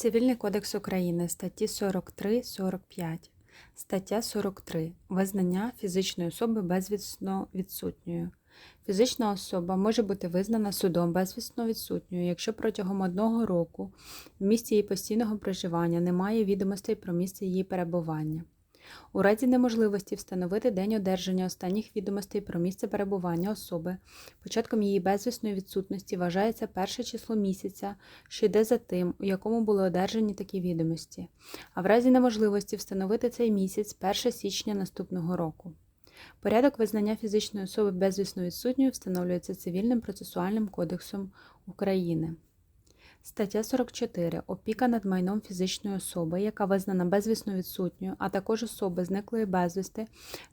Цивільний кодекс України, статті 43-45. Стаття 43. Визнання фізичної особи безвісно відсутньою. Фізична особа може бути визнана судом безвісно відсутньою, якщо протягом одного року в місці її постійного проживання немає відомостей про місце її перебування. У разі неможливості встановити день одержання останніх відомостей про місце перебування особи, початком її безвісної відсутності вважається перше число місяця, що йде за тим, у якому були одержані такі відомості, а в разі неможливості встановити цей місяць 1 січня наступного року. Порядок визнання фізичної особи безвісно відсутньою встановлюється Цивільним процесуальним кодексом України. Стаття 44. Опіка над майном фізичної особи, яка визнана безвісно відсутньою, а також особи зниклої безвісти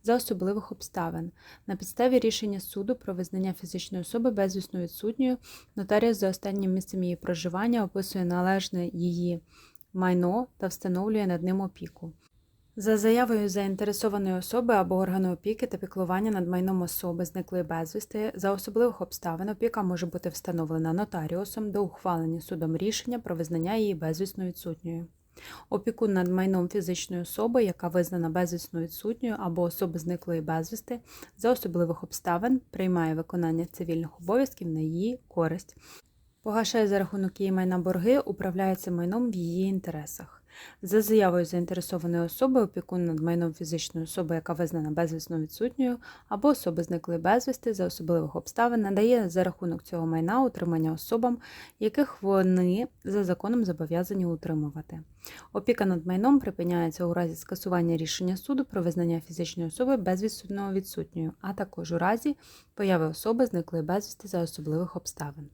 за особливих обставин. На підставі рішення суду про визнання фізичної особи безвісно відсутньою, нотаріус за останнім місцем її проживання описує належне її майно та встановлює над ним опіку. За заявою заінтересованої особи або органу опіки та піклування над майном особи зниклої безвісти, за особливих обставин опіка може бути встановлена нотаріусом до ухвалення судом рішення про визнання її безвісно відсутньою. Опікун над майном фізичної особи, яка визнана безвісно відсутньою або особи зниклої безвісти, за особливих обставин приймає виконання цивільних обов'язків на її користь, погашає за рахунок її майна борги, управляється майном в її інтересах. За заявою заінтересованої особи опікун над майном фізичної особи, яка визнана безвісно відсутньою, або особи зникли безвісти за особливих обставин, надає за рахунок цього майна утримання особам, яких вони за законом зобов'язані утримувати. Опіка над майном припиняється у разі скасування рішення суду про визнання фізичної особи безвісно відсутньою, а також у разі появи особи зниклої безвісти за особливих обставин.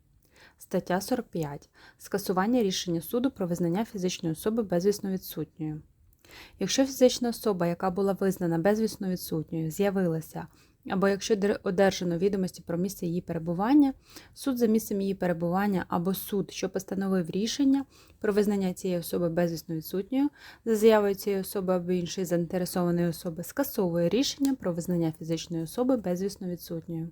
Стаття 45. Скасування рішення суду про визнання фізичної особи безвісно відсутньою. Якщо фізична особа, яка була визнана безвісно відсутньою, з'явилася, або якщо одержано відомості про місце її перебування, суд за місцем її перебування або суд, що постановив рішення про визнання цієї особи безвісно відсутньою, за заявою цієї особи або іншої заінтересованої особи, скасовує рішення про визнання фізичної особи безвісно відсутньою.